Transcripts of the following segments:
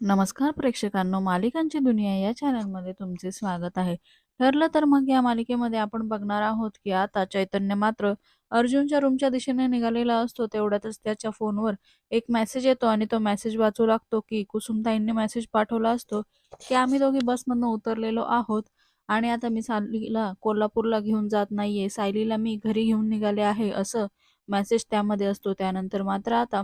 नमस्कार प्रेक्षकांनो मालिकांची दुनिया या चॅनलमध्ये तुमचे स्वागत आहे. ठरलं तर मग या मालिकेमध्ये आपण बघणार आहोत की आता चैतन्य मात्र अर्जुनच्या रूमच्या दिशेने निघालेला असतो. तेवढ्यातच त्याच्या फोनवर एक मेसेज येतो आणि तो मेसेज वाचू लागतो की कुसुमताईंनी मेसेज पाठवला असतो की आम्ही दोघी बसमधनं उतरलेलो आहोत आणि आता मी सायलीला कोल्हापूरला घेऊन जात नाहीये. सायलीला मी घरी घेऊन निघाले आहे असं मेसेज त्यामध्ये असतो. त्यानंतर मात्र आता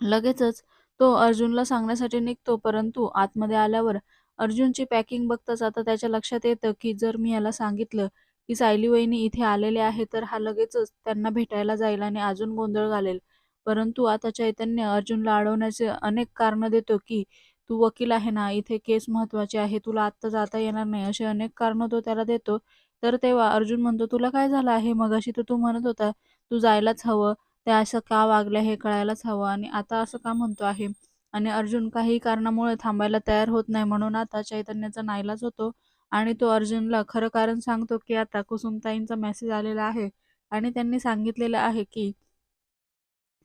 लगेचच तो अर्जुनला सांगण्यासाठी निघतो परंतु आतमध्ये आल्यावर अर्जुनची पॅकिंग बघताच आता त्याच्या लक्षात येतं की जर मी याला सांगितलं की सायली वहिनी इथे आलेले आहे तर हा लगेचच त्यांना भेटायला जाईल आणि अजून गोंधळ घालेल. परंतु आता चैतन्य अर्जुनला अडवण्याचे अनेक कारण देतो की तू वकील आहे ना इथे केस महत्वाची आहे तुला आत्ता जाता येणार नाही असे अनेक कारण तो त्याला देतो. तर तेव्हा अर्जुन म्हणतो तुला काय झालं आहे? मगाशी तर तू म्हणत होता तू जायलाच हवं. त्या असं का वागल्या हे कळायलाच हवं. आणि आता असं का म्हणतो आहे? आणि अर्जुन काही कारणामुळे थांबायला तयार होत नाही म्हणून आता चैतन्याचा नाईलाज होतो. आणि तो अर्जुनला खरं कारण सांगतो की आता कुसुमताईंचा मेसेज आलेला आहे. आणि त्यांनी सांगितलेलं आहे की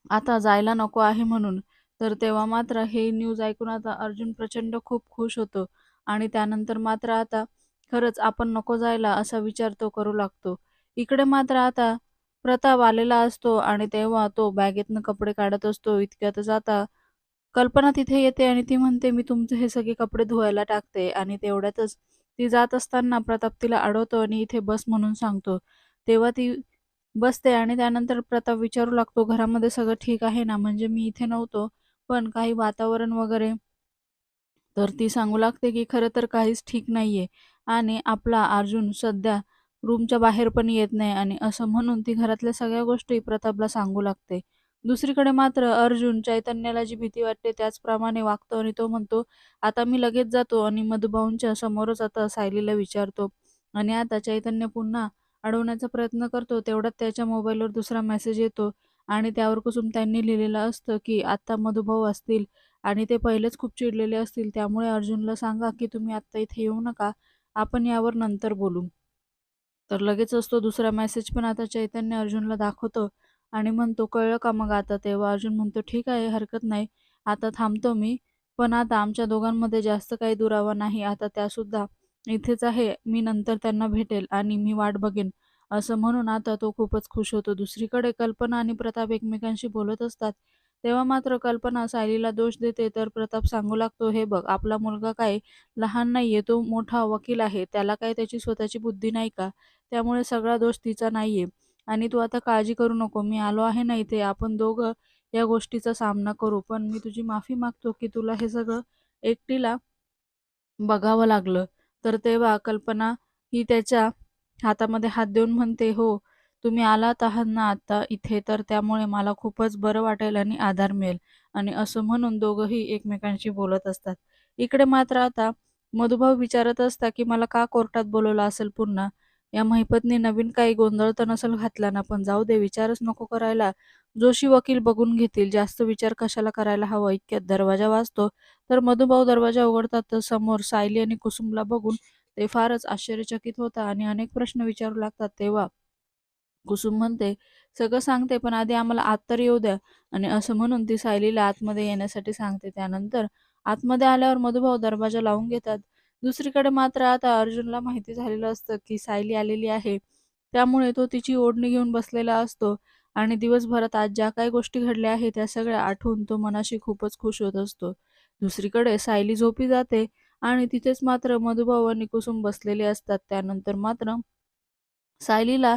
आता जायला नको आहे म्हणून. तर तेव्हा मात्र हे न्यूज ऐकून आता अर्जुन प्रचंड खूप खुश होतो. आणि त्यानंतर मात्र आता खरंच आपण नको जायला असा विचार तो करू लागतो. इकडे मात्र आता प्रताप आलेला असतो आणि तेव्हा तो बॅगेतनं कपडे काढत असतो. इतक्यातच आता कल्पना तिथे येते आणि ती म्हणते मी तुमचे हे सगळे कपडे धुवायला टाकते. आणि तेवढ्यातच ती जात असताना प्रताप तिला अडवतो आणि इथे बस म्हणून सांगतो. तेव्हा ती बसते आणि त्यानंतर प्रताप विचारू लागतो घरामध्ये सगळं ठीक आहे ना? म्हणजे मी इथे नव्हतो पण काही वातावरण वगैरे तर ती सांगू लागते की खरं तर काहीच ठीक नाहीये. आणि आपला अर्जुन सध्या रूमच्या बाहेर पण येत नाही आणि असं म्हणून ती घरातल्या सगळ्या गोष्टी प्रतापला सांगू लागते. दुसरीकडे मात्र अर्जुन चैतन्याला जी भीती वाटते त्याचप्रमाणे वागतो आणि तो म्हणतो आता मी लगेच जातो आणि मधुभाऊंच्या समोरच आता सायलीला विचारतो आणि आता चैतन्य पुन्हा अडवण्याचा प्रयत्न करतो. तेवढ्यात त्याच्या मोबाईलवर दुसरा मेसेज येतो आणि त्यावर कुसुम त्यांनी लिहिलेलं असतं की आत्ता मधुभाऊ असतील आणि ते पहिलेच खूप चिडलेले असतील त्यामुळे अर्जुनला सांगा की तुम्ही आत्ता इथे येऊ नका आपण यावर नंतर बोलू. तर लगेचच तो दुसरा मेसेज पण आता चैतन्य अर्जुनला दाखवतो. आणि म्हणतो कळलं का मग आता? तेव्हा अर्जुन म्हणतो ठीक आहे हरकत नाही. आता थांबतो मी. पण आता आमच्या दोघांमध्ये जास्त काही दुरावा नाही. आता त्यासुद्धा इथेच आहे. मी नंतर त्यांना भेटेल आणि मी वाट बघेन. असं म्हणून आता तो खूपच खुश होतो. दुसरीकडे कल्पना आणि प्रताप एकमेकांशी बोलत असतात. तेव्हा मात्र कल्पना सायलीला दोष देते तर प्रताप सांगू लागतो हे बघ आपला मुलगा काय लहान नाहीये तो मोठा वकील आहे त्याला काय त्याची स्वतःची बुद्धी नाही का? त्यामुळे सगळा दोष तिचा नाहीये. आणि तू आता काळजी करू नको मी आलो आहे ना इथे आपण दोघं या गोष्टीचा सामना करू. पण मी तुझी माफी मागतो की तुला हे सगळं एकटीला बघावं लागलं. तर तेव्हा कल्पना ही त्याच्या हातामध्ये हात देऊन म्हणते हो तुम्ही आलात आहात ना आता इथे तर त्यामुळे मला खूपच बरं वाटेल आणि आधार मिळेल. आणि असं म्हणून दोघंही एकमेकांशी बोलत असतात. इकडे मात्र आता मधुभाऊ विचारत असता की मला का कोर्टात बोलवलं असेल पुन्हा या महिपतनी नवीन काही गोंधळ तर नसेल घातला ना पण जाऊ दे विचारच नको करायला. जोशी वकील बघून घेतील. जास्त विचार कशाला करायला हवा? इतक्यात दरवाजा वाजतो. तर मधुभाऊ दरवाजा उघडतात. तर समोर सायली आणि कुसुमला बघून ते फारच आश्चर्यचकित होतात आणि अनेक प्रश्न विचारू लागतात तेव्हा कुसुम म्हणते सगळं सांगते पण आधी आम्हाला आत तर येऊ द्या. आणि असं म्हणून ती सायलीला आतमध्ये येण्यासाठी सांगते. त्यानंतर आतमध्ये आल्यावर मधुभाऊ दरवाजा लावून घेतात. दुसरीकडे मात्र आता अर्जुनला माहिती झालेलं असतं की सायली आलेली आहे. त्यामुळे तो तिची ओढणी घेऊन बसलेला असतो. आणि दिवसभरात आज ज्या काही गोष्टी घडल्या आहेत त्या सगळ्या आठवून तो मनाशी खूपच खुश होत असतो. दुसरीकडे सायली झोपी जाते आणि तिथेच मात्र मधुभाऊ आणि कुसुम बसलेले असतात. त्यानंतर मात्र सायलीला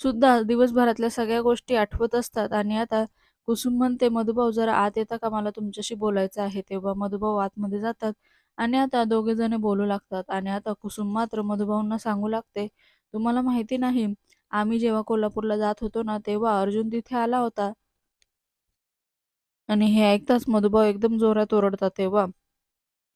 सुद्धा दिवसभरातल्या सगळ्या गोष्टी आठवत असतात आणि आता कुसुम म्हणते मधुभाऊ जरा आत येता का? मला तुमच्याशी बोलायचं आहे. तेव्हा मधुभाऊ आतमध्ये जातात आणि आता दोघे जण बोलू लागतात आणि आता कुसुम मात्र मधुभाऊंना सांगू लागते तुम्हाला माहिती नाही आम्ही जेव्हा कोल्हापूरला जात होतो ना तेव्हा अर्जुन तिथे आला होता. आणि हे ऐकताच मधुभाऊ एकदम जोरात ओरडतात तेव्हा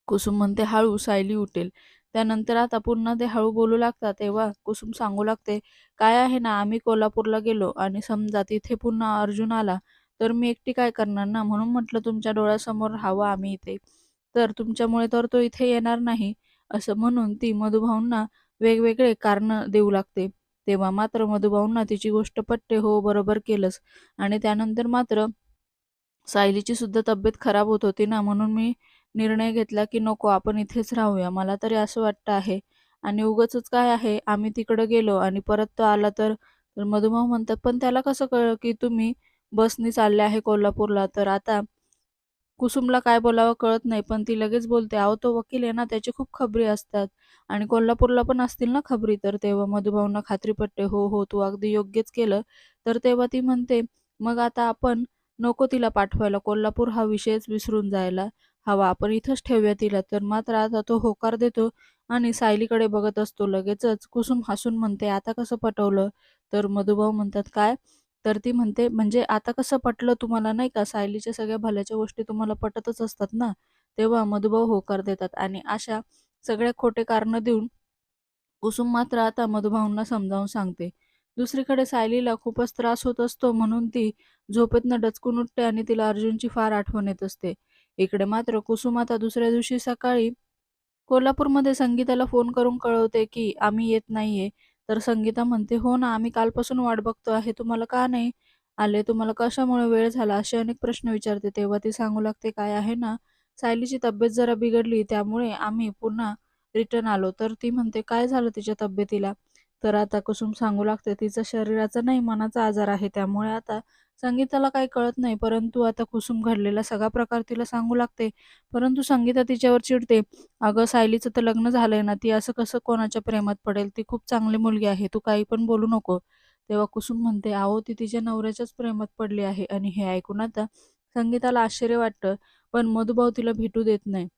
कुसुम म्हणते हळू सायली उठेल. त्यानंतर आता पुन्हा ते हळू बोलू लागतात तेव्हा कुसुम सांगू लागते काय आहे ना आम्ही कोल्हापूरला गेलो आणि समजा तिथे पुन्हा अर्जुन आला तर मी एकटी काय करणार ना? म्हणून म्हटलं तुमच्या डोळ्यासमोर राहावं आम्ही इथे. तर तुमच्यामुळे तर तो इथे येणार नाही असं म्हणून ती मधुभाऊंना वेगवेगळे कारण देऊ लागते. तेव्हा मात्र मधुभाऊंना तिची गोष्ट पट्टे हो बरोबर केलंच आणि त्यानंतर मात्र सायलीची सुद्धा तब्येत खराब होत होती ना म्हणून मी निर्णय घेतला की नको आपण इथेच राहूया. मला तरी असं वाटतं आहे. आणि उगाचच काय आहे आम्ही तिकडं गेलो आणि परत तो आला तर मधुमाह म्हणतात पण त्याला कसं कळलं की तुम्ही बसनी चालले आहे कोल्हापूरला? तर आता कुसुमला काय बोलावं कळत नाही पण ती लगेच बोलते अहो तो वकील आहे ना त्याची खूप खबरी असतात. आणि कोल्हापूरला पण असतील ना खबरी? तर तेव्हा मधुभाऊंना खात्री पटते हो हो तू अगदी योग्यच केलं. तर तेव्हा ती म्हणते मग आता आपण नको तिला पाठवायला कोल्हापूर हा विषयच विसरून जायला. हवा. आपण इथंच ठेवूया तिला. तर मात्र आता तो होकार देतो आणि सायलीकडे बघत असतो. लगेचच कुसुम हसून म्हणते आता कसं पटवलं? तर मधुभाऊ म्हणतात काय? तर ती म्हणते म्हणजे आता कसं पटलं तुम्हाला नाही का? सायलीच्या सगळ्या भल्याच्या गोष्टी तुम्हाला पटतच असतात ना? तेव्हा मधुभाऊ होकार देतात आणि अशा सगळ्या खोटे कारण देऊन कुसुम मात्र आता मधुभाऊंना समजावून सांगते. दुसरीकडे सायलीला खूपच त्रास होत असतो म्हणून ती झोपेतनं डचकून उठते आणि तिला अर्जुनची फार आठवण येत असते. इकडे मात्र कुसुम आता दुसऱ्या दिवशी सकाळी कोल्हापूरमध्ये संगीताला फोन करून कळवते की आम्ही येत नाहीये. तर संगीता म्हणते हो ना आम्ही कालपासून वाट बघतो आहे. तुम्हाला का नाही आले? तुम्हाला कशामुळे वेळ झाला? असे अनेक प्रश्न विचारते. तेव्हा ती सांगू लागते काय आहे ना? सायलीची तब्येत जरा बिघडली त्यामुळे आम्ही पुन्हा रिटर्न आलो. तर ती म्हणते काय झालं तिच्या तब्येतीला? तर आता कुसुम सांगू लागते तिचा शरीराचा नाही मनाचा आजार आहे. त्यामुळे आता संगीताला काही कळत नाही परंतु आता कुसुम घडलेला सगळा प्रकार तिला सांगू लागते. परंतु संगीता तिच्यावर चिडते. अगं सायलीचं तर लग्न झालंय ना ती असं कसं कोणाच्या प्रेमात पडेल? ती खूप चांगली मुलगी आहे तू काही पण बोलू नको. तेव्हा कुसुम म्हणते आहो ती तिच्या नवऱ्याच्याच प्रेमात पडली आहे. आणि हे ऐकून आता संगीताला आश्चर्य वाटतं पण मधुभाऊ तिला भेटू देत नाही.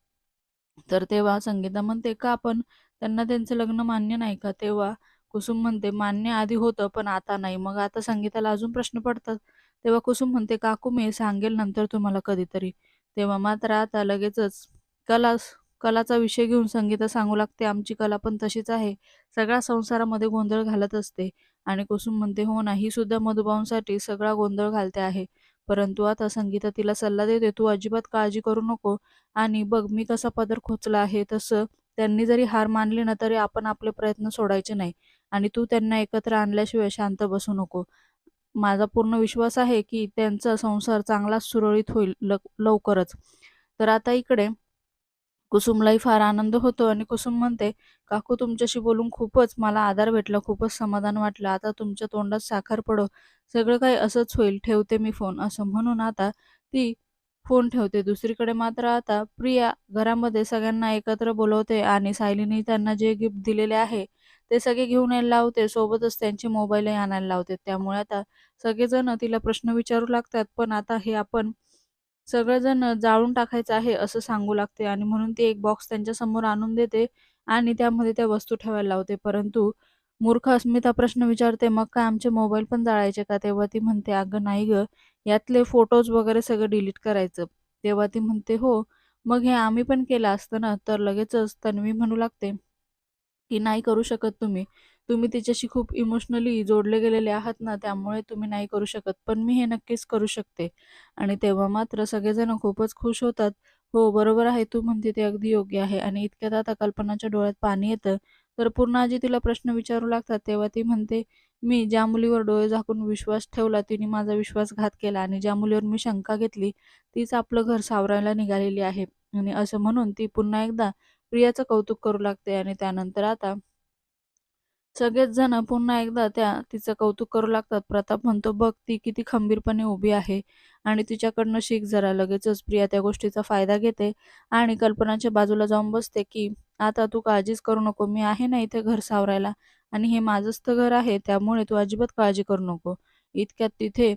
तर तेव्हा संगीता म्हणते का आपण त्यांना त्यांचं लग्न मान्य नाही का? तेव्हा कुसुम म्हणते मान्य आधी होतं पण आता नाही. मग आता संगीताला अजून प्रश्न पडतात. तेव्हा कुसुम म्हणते काकू मी सांगेल नंतर तुम्हाला कधीतरी. तेव्हा मात्र आता लगेचच कला कलाचा विषय घेऊन संगीता सांगू लागते आमची कला पण तशीच आहे. सगळ्या संसारामध्ये गोंधळ घालत असते. आणि कुसुम म्हणते हो ना ही सुद्धा मधुभाऊंसाठी सगळा गोंधळ घालते आहे. परंतु आता संगीता तिला सल्ला देते तू अजिबात काळजी करू नको. आणि बघ मी कसा पदर खोचला आहे तसं त्यांनी जरी हार मानली ना तरी आपण आपले प्रयत्न सोडायचे नाही. आणि तू त्यांना एकत्र आणल्याशिवाय शांत बसू नको. माझा पूर्ण विश्वास आहे की त्यांचा संसार चांगलाच सुरळीत होईल लवकरच. तर आता इकडे कुसुमलाही फार आनंद होतो आणि कुसुम म्हणते काकू तुमच्याशी बोलून खूपच मला आधार भेटला खूपच समाधान वाटलं. आता तुमच्या तोंडात साखर पडो. सगळं काही असंच होईल. ठेवते मी फोन. असं म्हणून आता ती फोन ठेवते. दुसरीकडे मात्र आता प्रिया घरामध्ये सगळ्यांना एकत्र बोलवते आणि सायलीने त्यांना जे गिफ्ट दिलेले आहे ते सगळे घेऊन यायला लावते. सोबतच त्यांचे मोबाईलही आणायला लावते. त्यामुळे आता सगळेजण तिला प्रश्न विचारू लागतात. पण आता हे आपण सगळेजण जाळून टाकायचं आहे असं सांगू लागते आणि म्हणून ती एक बॉक्स त्यांच्यासमोर आणून देते आणि त्यामध्ये त्या वस्तू ठेवायला लावते. परंतु मूर्ख अस्मिता प्रश्न विचारते मग काय आमचे मोबाईल पण जाळायचे का? तेव्हा ती म्हणते अगं नाही ग. यातले फोटोज वगैरे सगळं डिलीट करायचं. तेव्हा ती म्हणते हो. मग हे आम्ही पण केलं असतं ना? तर लगेचच तन्वी म्हणू लागते. की नाही करू शकत तुम्ही. तुम्ही तिच्याशी खूप इमोशनली जोडले गेलेले आहात ना त्यामुळे तुम्ही नाही करू शकत. पण मी हे नक्कीच करू शकते. आणि तेव्हा मात्र सगळेजण खूपच खुश होतात. हो बरोबर आहे. तू म्हणते ते अगदी योग्य आहे. आणि इतक्यात आता कल्पनाच्या डोळ्यात पाणी येतं. तर पूर्ण आजी तिला प्रश्न विचारू लागतात. तेव्हा ती म्हणते मी ज्या मुलीवर डोळे झाकून विश्वास ठेवला तिने माझा विश्वासघात केला. आणि ज्या मुलीवर मी शंका घेतली तीच आपलं घर सावरायला निघालेली आहे. आणि असं म्हणून ती पुन्हा एकदा प्रियाचं कौतुक करू लागते आणि त्यानंतर आता सगळेच जण पुन्हा एकदा त्या तिचं कौतुक करू लागतात. प्रताप म्हणतो बघ ती किती खंबीरपणे उभी आहे आणि तिच्याकडनं शिक जरा. लगेचच प्रिया त्या गोष्टीचा फायदा घेते आणि कल्पनाच्या बाजूला जाऊन बसते की आता तू काळजीच करू नको. मी आहे ना इथे घर सावरायला आणि हे माझंच तर घर आहे. त्यामुळे तू अजिबात काळजी करू नको. इतक्यात तिथे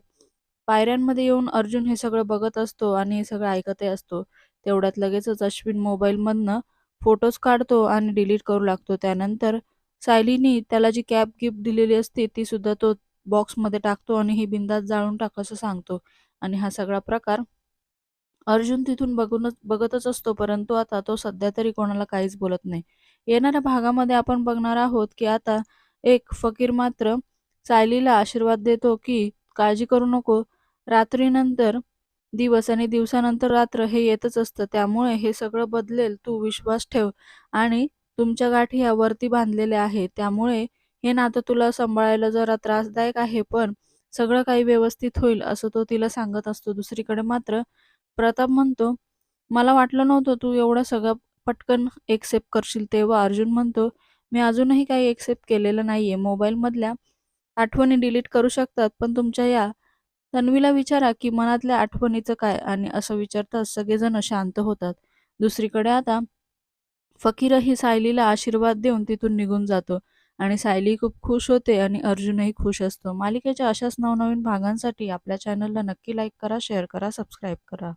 पायऱ्यांमध्ये येऊन अर्जुन हे सगळं बघत असतो आणि हे सगळं ऐकतही असतो. तेवढ्यात लगेचच अश्विन मोबाईलमधनं फोटोज काढतो आणि डिलीट करू लागतो. त्यानंतर सायलीनी त्याला जी कॅब गिफ्ट दिलेली असते ती सुद्धा तो बॉक्समध्ये टाकतो आणि ही बिंदात जाळून टाक असं सांगतो. आणि हा सगळा प्रकार अर्जुन तिथून बघूनच बघतच असतो परंतु आता तो सध्या तरी कोणाला काहीच बोलत नाही. येणाऱ्या भागामध्ये आपण बघणार आहोत की आता एक फकीर मात्र सायलीला आशीर्वाद देतो की काळजी करू नको. रात्रीनंतर दिवस आणि दिवसानंतर रात्र हे येतच असतं. त्यामुळे हे सगळं बदलेल तू विश्वास ठेव आणि तुमच्या गाठी या वरती बांधलेल्या आहे त्यामुळे हे नातं तुला सांभाळायला जरा त्रासदायक आहे पण सगळं काही व्यवस्थित होईल असं तो तिला सांगत असतो. दुसरीकडे मात्र प्रताप म्हणतो मला वाटलं नव्हतं तू एवढं सगळं पटकन एक्सेप्ट करशील. तेव्हा अर्जुन म्हणतो मी अजूनही काही एक्सेप्ट केलेलं नाहीये. मोबाईलमधल्या आठवणी डिलीट करू शकतात पण तुमच्या या तन्वीला विचारा की मनातल्या आठवणीचं काय आणि असं विचारताच सगळेजण शांत होतात. दुसरीकडे आता फकीरही सायलीला आशीर्वाद देऊन तिथून निघून जातो आणि सायली खूप खुश होते आणि अर्जुनही खुश असतो. मालिकेच्या अशाच नवनवीन भागांसाठी आपल्या चॅनलला नक्की लाईक करा शेअर करा सबस्क्राईब करा.